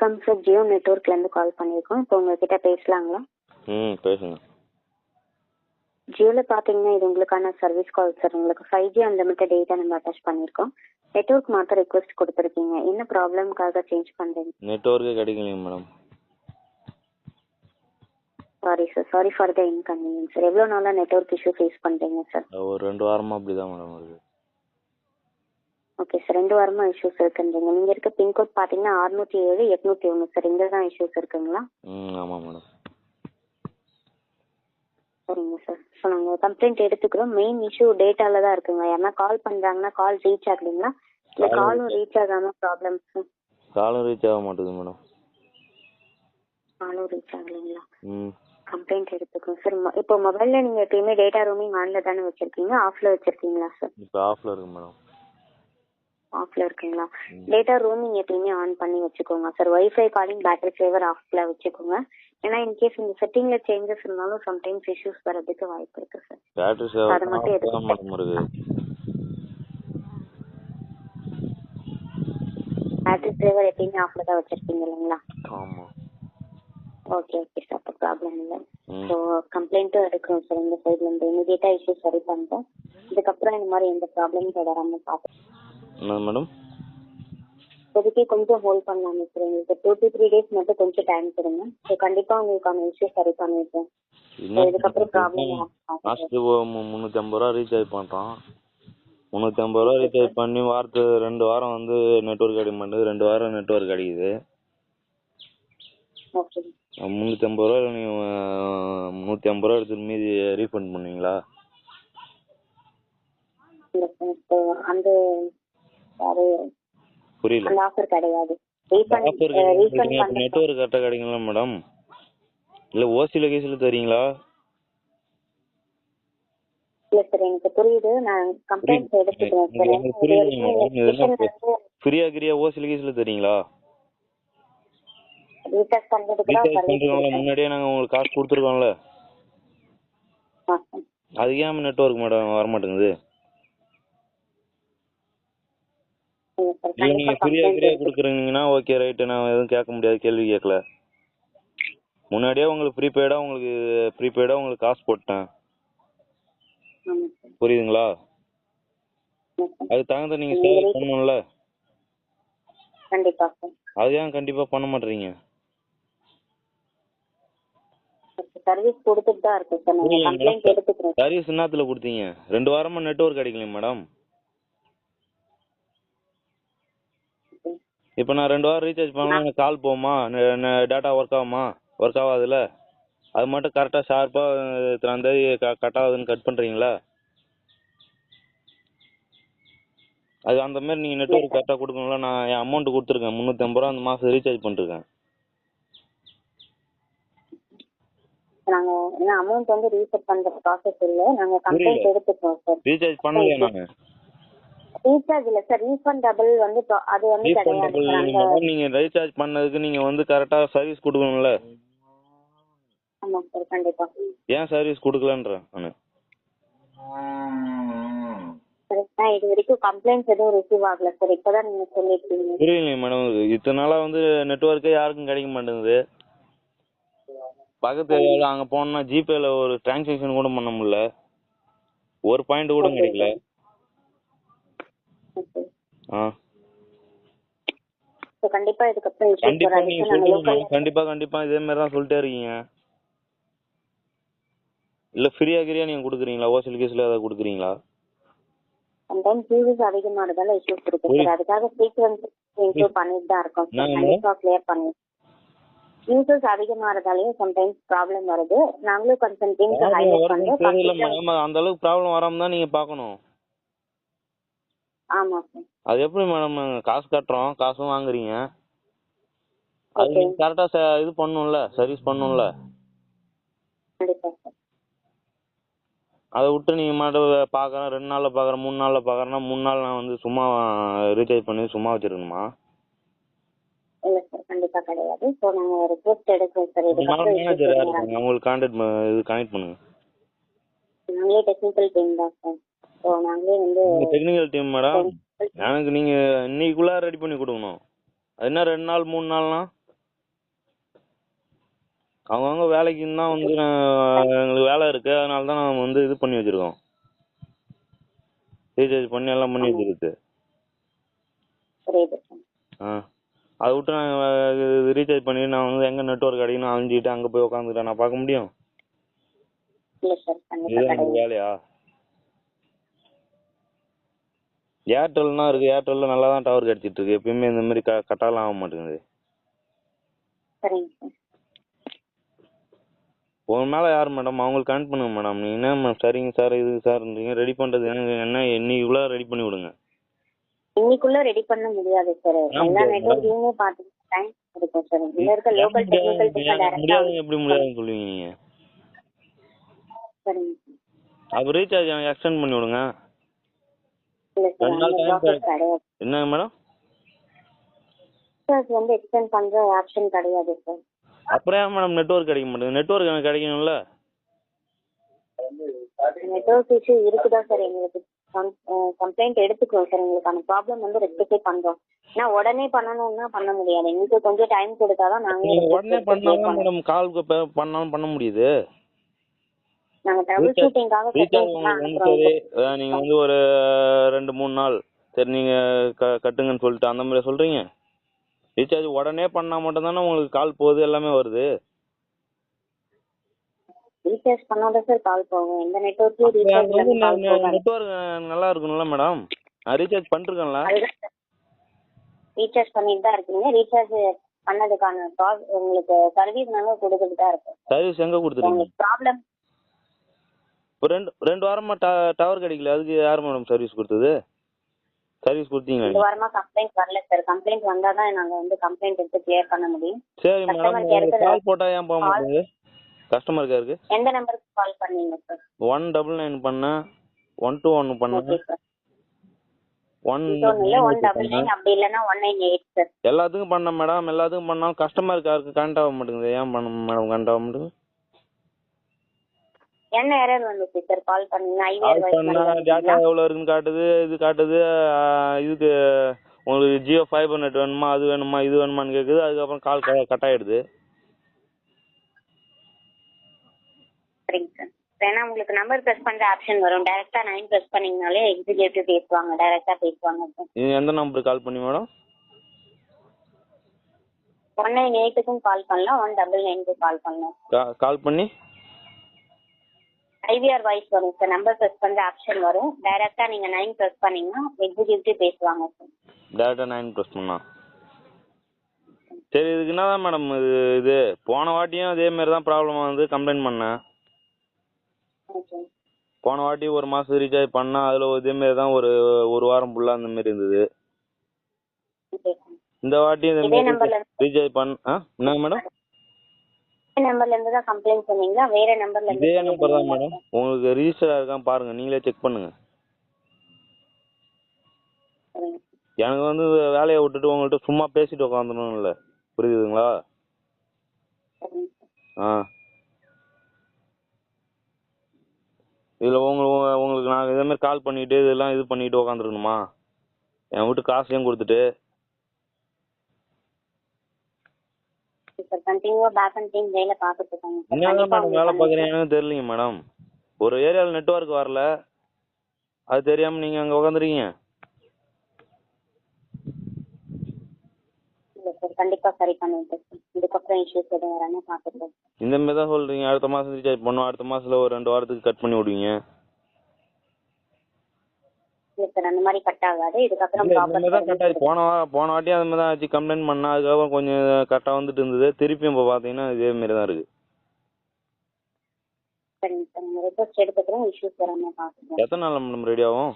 வணக்கம் சார் ஜியோ நெட்ஒர்க்லேருந்து கால் பண்ணியிருக்கோம் இப்போ உங்ககிட்ட பேசலாங்களா? ம் பேசுங்க. ஜியோவில் பார்த்தீங்கன்னா இது உங்களுக்கான சர்வீஸ் கால் சார் உங்களுக்கு ஃபைவ் ஜி அன்லிமிட்டட் டேட்டா நம்ம அட்டாச் பண்ணியிருக்கோம் நெட்ஒர்க் மாற்ற ரெக்வஸ்ட் கொடுத்துருக்கீங்க. என்ன ப்ராப்ளம்காக சேஞ்ச் பண்ணுறீங்க நெட்ஒர்க்கே கிடைக்கலைங்க madam sorry sir sorry for the inconvenience sir எவ்வளோ நாளாக நெட்ஒர்க் இஷ்யூ ஃபேஸ் பண்ணுறீங்க சார் ஒரு ரெண்டு வாரமாக அப்படி தான் மேடம் வருது ஓகே சார் ரெண்டு வாரமாக இஷ்யூஸ் இருக்குன்றீங்க. நீங்கள் இருக்க பின்கோட் பார்த்தீங்கன்னா அறுநூற்றி ஏழு எட்நூற்றி ஒன்று சார் இங்கே தான் இஷ்யூஸ் இருக்குங்களா? ம் ஆமாம் மேடம் சரிங்க சார் ஸோ நாங்கள் கம்ப்ளைண்ட் எடுத்துக்கிறோம். மெயின் இஷ்யூ டேட்டாவில் தான் இருக்குங்க. யாருன்னா கால் பண்ணுறாங்கன்னா கால் ரீச் ஆகலைங்களா இல்லை காலும் ரீச் ஆகாமல் ப்ராப்ளம்ஸ் காலும் ரீச் ஆக மாட்டேங்குது மேடம் காலும் ரீச் ஆகலைங்களா? ம். கம்ப்ளைண்ட் எடுத்துக்கிறோம் சார் இப்போ மொபைலில் நீங்கள் எப்பயுமே டேட்டா ரோமிங் ஆனில் தானே வச்சுருக்கீங்க? ஆஃபில் வச்சுருக்கீங்களா சார் இப்போ ஆஃபில் இருக்கு மேடம் ஆஃபில் இருக்குங்களா? டேட்டா ரோமிங் எப்பயுமே ஆன் பண்ணி வச்சுக்கோங்க. Sir wifi calling battery saver ஆஃபில் வச்சுக்கோங்க. ஏன்னா இன்கேஸ் இந்த செட்டிங்கில் சேஞ்சஸ் இருந்தாலும் சம்டைம்ஸ் இஷ்யூஸ் வரதுக்கு வாய்ப்பு இருக்குது சார் பேட்டரி அதை மட்டும் சேவர் தான் மேடம் இருக்கு பேட்டரி சேவர் எப்பயுமே ஆஃபில் தான் வச்சுருக்கீங்க இல்லைங்களா? ஓகே ஓகே சார் அப்போ ப்ராப்ளம் இல்லை. ஸோ கம்ப்ளைண்ட்டும் எடுக்கிறோம் சார் இந்த சைட்லேருந்து இமீடியட்டாக இஷ்யூ சரி பண்ணிட்டோம். இதுக்கப்புறம் இந்த மாதிரி எந்த ப்ராப்ளமும் தொடராமல் பார்ப்போம் என்ன மேடம் இப்போதைக்கு கொஞ்சம் ஹோல்ட் பண்ணலாமே சார் உங்களுக்கு டூ டு த்ரீ டேஸ் மட்டும் கொஞ்சம் டைம் கொடுங்க. ஸோ கண்டிப்பாக உங்களுக்கான இஷ்யூ சரி பண்ணிடுறேன் இதுக்கப்புறம் ப்ராப்ளம் லாஸ்ட்டு முந்நூற்றி ஐம்பது ரூபா ரீசார்ஜ் பண்ணுறோம் முந்நூற்றி ஐம்பது ரூபா ரீசார்ஜ் பண்ணி வாரத்துக்கு ரெண்டு வாரம் வந்து நெட்ஒர்க் கிடைக்க மாட்டேங்குது ரெண்டு வாரம் நெட்ஒர்க் கிடைக்குது ஓகே முந்நூற்றி ஐம்பது ரூபா நீங்கள் நூற்றி ஐம்பது ரூபா எடுத்துட்டு மீதி ரீஃபண்ட் பண்ணுவீங்களா? இல்லை சார் அது புரியல. அந்த ஆஃபர் கிடையாது. நெட்ஒர்க் கரெக்டாக கிடைக்குங்களா மேடம் இல்லை ஓசியில் கேஸில் தரீங்களா இல்லை சார் எனக்கு புரியுது. நான் கம்ப்ளைண்ட் எடுத்துக்கிறேன் புரியுது ஃப்ரீயா கிரியா கேஸில் தரீங்களா ரீசார்ஜ் முன்னாடியே நாங்கள் உங்களுக்கு காசு கொடுத்துருக்கோம்ல. அதுக்கு ஏன் நெட்ஒர்க் மேடம் வர மாட்டேங்குது நீங்கள் ஃப்ரீயா கிரியா கொடுக்குறீங்கன்னா ஓகே ரைட்டு நான் எதுவும் கேட்க முடியாது கேள்வி கேட்கல. முன்னாடியே உங்களுக்கு ப்ரீபெய்டாக உங்களுக்கு ப்ரீபெய்டாக உங்களுக்கு காசு போட்டேன். புரியுதுங்களா? அதுக்கு தகுந்த நீங்கள் சேவை பண்ணணும்ல. கண்டிப்பா அது ஏன் கண்டிப்பாக பண்ண மாட்டேறீங்க சர்வீஸ் கொடுத்துட்டு தான் இருக்கு சார் நாங்க கம்ப்ளைண்ட் சர்வீஸ் என்னத்துல கொடுத்தீங்க? ரெண்டு வாரமா நெட்ஒர்க் கிடைக்கலைங்க மேடம் இப்போ நான் ரெண்டு வாரம் ரீசார்ஜ் எனக்கு கால் போகுமா? டேட்டா ஒர்க் ஆகுமா? ஒர்க் ஆகாதுல்ல அது மட்டும் கரெக்டாக ஷார்ப்பாக இத்தனாம் தேதி கட் ஆகுதுன்னு கட் பண்ணுறீங்களா அது அந்த மாதிரி நீங்கள் நெட்ஒர்க் கரெக்டாக கொடுக்கணும்ல நான் என் அமௌண்ட் கொடுத்துருக்கேன். முந்நூற்றம்பது ரூபா அந்த மாதம் ரீசார்ஜ் பண்ணிருக்கேன் நாங்க ஏன்னா அமௌண்ட் வந்து ரீசெட் பண்ற ப்ராசஸ் இல்ல. நாங்க கம்ப்ளைண்ட். எடுத்துக்கிறோம் சார் ரீசார்ஜ் பண்ணலையா நான்? ரீசார்ஜ் இல்ல சார் ரீஃபண்டபிள் வந்து அது வந்து கிடையாது சார் அந்த நீங்கள் ரீசார்ஜ் பண்ணதுக்கு நீங்கள் வந்து கரெக்டாக சர்வீஸ் கொடுக்கணும்ல. ஆமா சார் கண்டிப்பா. ஏன் சர்வீஸ் கொடுக்கலன்றேன் நான். கரெக்டா இது வரைக்கும் கம்ப்ளைண்ட்ஸ் எதுவும் ரிசீவ் ஆகல சார் இப்பதான் நீங்க சொல்லிருக்கீங்க. புரியலைங்க மேடம் இத்தனை நாளாக வந்து நெட்ஒர்க்கே யாருக்கும் கிடைக்க மாட்டேங்குது. பக்கத்து ஏரியாவில் அங்கே போனோம்னா ஜிபேல ஒரு டிரான்சாக்ஷன் கூட பண்ண முடியல. ஒரு பாயிண்ட் கூட கிடைக்கல. கண்டிப்பா இதுக்கப்புறம் நாங்க சொல்லுங்க லோக்கல் கண்டிப்பாக கண்டிப்பாக இதே மாதிரி தான் சொல்லிட்டே இருக்கீங்க. இல்லை ஃப்ரீயாக கிரியா நீங்கள் கொடுக்குறீங்களா? ஓசல் கேஸில் ஏதாவது கொடுக்குறீங்களா? சம்டைம்ஸ் யூசஸ் அதிகமா இருந்தாலும் இஷ்யூஸ் இருக்கு. சார் அதுக்காக ஃப்ரீக்வன்சி இம்ப்ரூவ் பண்ணிட்டு தான் இருக்கோம். சார் கண்டிப்பா கிளியர் பண்ணி. யூசர்ஸ் அதிகமா இருந்தாலையும் சம்டைம்ஸ் ப்ராப்ளம் வருது. நாங்களும் கொஞ்சம் ஹைலைட் மேடம் அந்த அளவுக்கு ப்ராப்ளம் வராமல் தான் நீங்கள் பார்க்கணும். ஆமா சார் அது எப்படி மேடம் காசு கட்டுறோம் காசும் வாங்குறீங்க. அது. நீங்கள் கரெக்டாக இது பண்ணணும்ல சர்வீஸ் பண்ணணும்ல சார் அதை விட்டு நீங்கள் மாட்ட பார்க்குறேன் ரெண்டு நாளில் பார்க்குறேன் மூணு நாளில் பார்க்குறேன்னா மூணு நாள் நான் வந்து சும்மா ரீசார்ஜ் பண்ணி சும்மா வச்சிருக்கணுமா இல்ல சார் கண்டிப்பா கிடையாது. ஸோ நாங்க ரிக்வெஸ்ட் எடுக்கிறோம் சார் உங்களால் இதுக்கப்புறம் மேனேஜர் யார் issues இருக்காங்க? அவங்களுக்கு கான்டாக்ட் இது கனெக்ட் பண்ணுங்க. நாங்களே டெக்னிக்கல் டீம் தான் சார் நாங்களே வந்து டெக்னிக்கல் டீம் மேடம். எனக்கு நீங்கள் இன்னைக்குள்ளே ரெடி பண்ணி கொடுக்கணும். அது என்ன ரெண்டு நாள் மூணு நாள்னா? அவங்கவுங்க வேலைக்குன்னு தான் வந்து எங்களுக்கு வேலை இருக்கு. அதனால தான் நான் வந்து இது பண்ணி வச்சிருக்கோம். ரீசார்ஜ் பண்ணி எல்லாம் பண்ணி வச்சிருக்கு. ஆ. அதை விட்டு நான் ரீசார்ஜ் பண்ணி நான் வந்து எங்கே நெட்ஒர்க் கிடைக்குன்னு அழிஞ்சிட்டு அங்கே போய் உட்காந்துட்டேன் நான் பார்க்க முடியும்? இதுதான் வேலையா? ஏர்டெல்னா இருக்கு. ஏர்டெல்ல நல்லா தான் டவர் கிடைச்சிட்டு இருக்கு எப்பயுமே இந்த மாதிரி க கட்டாலாம் ஆக மாட்டேங்குது. சரிங்க சார் உங்க மேல யார் மேடம் அவங்களுக்கு கனெக்ட் பண்ணுங்க மேடம் நீங்க என்ன மேம் சரிங்க சார் இது சார்ன்றீங்க ரெடி பண்றது என்ன என்ன இன்னைக்குள்ள ரெடி பண்ணி விடுங்க. இன்னைக்குள்ள ரெடி பண்ண முடியாது சார் எல்லா முடியாது? நெட்ஒர்க்கையுமே பார்த்து டைம் எடுக்கும் சார் இதுல இருக்க லோக்கல் டெக்னிக்கல் முடியாது. எப்படி முடியாதுன்னு சொல்லுவீங்க நீங்க. சரிங்க அப்ப ரீசார்ஜ் எனக்கு எக்ஸ்டெண்ட் பண்ணி விடுங்க இல்ல சார் ரெண்டு நாள் அந்த time ப்ராசஸ் கிடையாது என்னங்க மேடம் சார் வந்து எக்ஸ்டெண்ட் பண்ற ஆப்ஷன் கிடையாது சார் அப்புறம் ஏன் மேடம் நெட்ஒர்க் கிடைக்க மாட்டேங்குது? நெட்ஒர்க் எனக்கு கிடைக்கணும்ல? நெட்ஒர்க் இஷ்யூ இருக்குதா சார் எங்களுக்கு கம்ப்ளைண்ட் எடுத்துக்கிறோம் சார் எங்களுக்கான ப்ராப்ளம் வந்து ரெக்டிஃபை பண்றோம். ஏன்னா உடனே பண்ணணும்னா பண்ண முடியாது. எங்களுக்கு கொஞ்சம் டைம் கொடுத்தாதான் நாங்க உடனே பண்ணாலும். மேடம் கால் பண்ணாலும் பண்ண முடியுது. நாங்க வந்து ஒரு ரெண்டு மூணு நாள் சரி நீங்க கட்டுங்கன்னு சொல்லிட்டு அந்த மாதிரி சொல்றீங்க? ரீசார்ஜ் உடனே பண்ணா மட்டும் தானே உங்களுக்கு கால் போகுது எல்லாமே வருது? ரீசார்ஜ் பண்ணாத சார் கால் போகும். கால் போகாது. நெட்ஒர்க் நல்லா இருக்கணும்ல மேடம் நான் ரீசார்ஜ் பண்ணிருக்கேன்ல. ரீசார்ஜ் பண்ணிட்டு தான் இருக்கீங்க. ரீசார்ஜ் பண்ணதுக்கான உங்களுக்கு சர்வீஸ் நாங்க கொடுத்துட்டு தான் இருக்கோம் சர்வீஸ் எங்க கொடுத்துருக்கீங்க ப்ராப்ளம் இப்போ ரெண்டு ரெண்டு வாரமா டவர் கிடைக்கல. அதுக்கு யார் மேடம் சர்வீஸ் கொடுத்தது? சர்வீஸ் கொடுத்தீங்களா இந்த வாரமா கம்ப்ளைண்ட் வரல சார் கம்ப்ளைண்ட் வந்தா தான் நாங்க வந்து கம்ப்ளைண்ட் எடுத்து கிளியர் பண்ண முடியும். சரி மேடம் கால் போட்டா ஏன் போக மாட்டேங்குது? கஸ்டமர் கேருக்கு எந்த நம்பருக்கு கால் பண்ணீங்க சார் ஒன் டபுள் நைன் பண்ணேன் ஒன் டூ ஒன் ஓகே பண்ணேன் சார் ஒன் இல்ல ஒன் டபுள் நைன் அப்படி இல்லைன்னா ஒன் நைன் எயிட் சார் எல்லாத்துக்கும் பண்ணேன் மேடம் எல்லாத்துக்கும் பண்ணாலும் கஸ்டமர் கேருக்கு கனெக்ட் ஆக மாட்டேங்குது. ஏன் பண்ண மேடம் கனெக்ட் ஆக மாட்டேங்குது? என்ன எரர் வந்துச்சு சார் கால் பண்ணீங்க. பண்ணா டேட்டா எவ்வளோ இருக்குன்னு காட்டுது இது காட்டுது இதுக்கு உங்களுக்கு ஜியோ ஃபைபர் நெட் வேணுமா அது வேணுமா இது வேணுமான்னு கேட்குது அதுக்கப்புறம் கால் கட் ஆயிடுது. சரிங்க சார் வேணா உங்களுக்கு நம்பர் ப்ரெஸ் பண்ற ஆப்ஷன் வரும். டைரக்டா நைன் ப்ரெஸ் பண்ணீங்கனாலே எக்ஸிக்யூட்டிவ் பேசுவாங்க. டைரக்டா பேசுவாங்க. இது எந்த நம்பருக்கு கால் பண்ணி மேடம் ஒன் நைன் எயிட்டுக்கும் கால் பண்ணலாம். ஒன் டபுள் நைனுக்கு கால் பண்ணலாம். கால் பண்ணி? ஐவிஆர் வாய்ஸ் வரும் சார் நம்பர் ப்ரெஸ் பண்ற ஆப்ஷன் வரும். டைரக்டா நீங்க நைன் ப்ரெஸ் பண்ணீங்கன்னா எக்ஸிக்யூட்டிவ் பேசுவாங்க சார் டேட்டா நைன் ப்ரெஸ் பண்ணா? சரி இதுக்கு என்னதான் மேடம் இது இது? போன வாட்டியும் அதே மாதிரி தான் ப்ராப்ளம் வந்து கம்ப்ளைண்ட் பண்ணேன் ஓகே போன வாட்டி ஒரு மாசம் ரீசார்ஜ் பண்ணா அதுல இதே மாதிரி தான் ஒரு ஒரு வாரம் ஃபுல்லா அந்த மாதிரி இருந்தது. ஓகே இந்த வாட்டி இதே இதே மாதிரி நம்பர்ல இருந்து ரீசார்ஜ் பண்ண ஆ? என்னங்க மேடம் நம்பர்ல இருந்து தான் கம்ப்ளைண்ட் பண்ணீங்களா? வேற நம்பர்ல இதே நம்பர் தான் மேடம் உங்களுக்கு ரிஜிஸ்டர் ஆயிருக்கான் பாருங்க. நீங்களே செக் பண்ணுங்க. எனக்கு வந்து வேலையை விட்டுட்டு உங்கள்கிட்ட சும்மா பேசிட்டு உட்காந்துடணும் இல்லை புரியுதுங்களா. ஆ. இதில் உங்க உங்க- உங்களுக்கு நான் இதே மாதிரி கால் பண்ணிட்டு இதெல்லாம் இது பண்ணிட்டு உட்காந்துருக்கணுமா என் வீட்டு காசையும் கொடுத்துட்டு. சார் கண்டினியூவா பேக் அண்ட் டீம் வேலை பார்த்துட்டு இருக்காங்க. என்னதான் மேடம் வேலை பார்க்குறீங்கன்னு தெரியலைங்க மேடம் ஒரு ஏரியாவில் நெட்ஒர்க் வரல. அது தெரியாமல் நீங்கள் அங்கே உட்காந்துருக்கீங்க இல்ல சார் கண்டிப்பா சரி பண்ணிட்டு இதுக்கப்புறம் இஷ்யூஸ் எதுவும் வராம பார்த்துட்டு இந்த மாதிரி தான் சொல்கிறீங்க அடுத்த மாதம் ரீசார்ஜ் பண்ணுவோம். அடுத்த மாதத்தில் ஒரு ரெண்டு வாரத்துக்கு கட் பண்ணி விடுவீங்க. சார் அந்த மாதிரி கட் ஆகாது. இதுக்கப்புறம் ப்ராப்பர் போன வா போன வாட்டி அந்த மாதிரி தான் ஆச்சு. கம்ப்ளைண்ட் பண்ணா அதுக்கப்புறம் கொஞ்சம் கரெக்டாக வந்துட்டு இருந்தது. திருப்பியும் இப்போ பார்த்தீங்கன்னா இதே மாதிரி தான் இருக்கு. சரிங்க சார் நம்ம ரிக்வஸ்ட் எடுத்துக்கிறோம் இஷ்யூஸ் வராம பார்த்துக்கிறோம் எத்தனை நாள் மேடம் ரெடி ஆகும்?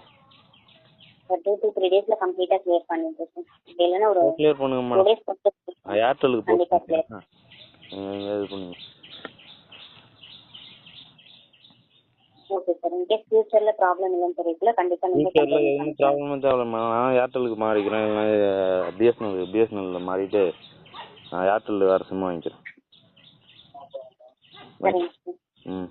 சார் டூ டு த்ரீ டேஸ்ல கம்ப்ளீட்டா கிளியர் பண்ணிட்டு சார் இப்படி இல்லைன்னா ஒரு கிளியர் பண்ணுங்க மேடம் ஏர்டெலுக்கு போட்டு இது பண்ணுங்க ஓகே சார் இன்கேஸ் ஃபியூச்சர்ல ப்ராப்ளம் இல்லைன்னு தெரியல கண்டிப்பா நீங்க ஃபியூச்சரில் எதுவும் தேவையில்ல மேடம் நான் ஏர்டெலுக்கு மாறிக்கிறேன். பிஎஸ்என்எல் பிஎஸ்என்எல்ல மாறிட்டு நான் ஏர்டெல் வேறு சிம் வாங்கிக்கிறேன். ம்.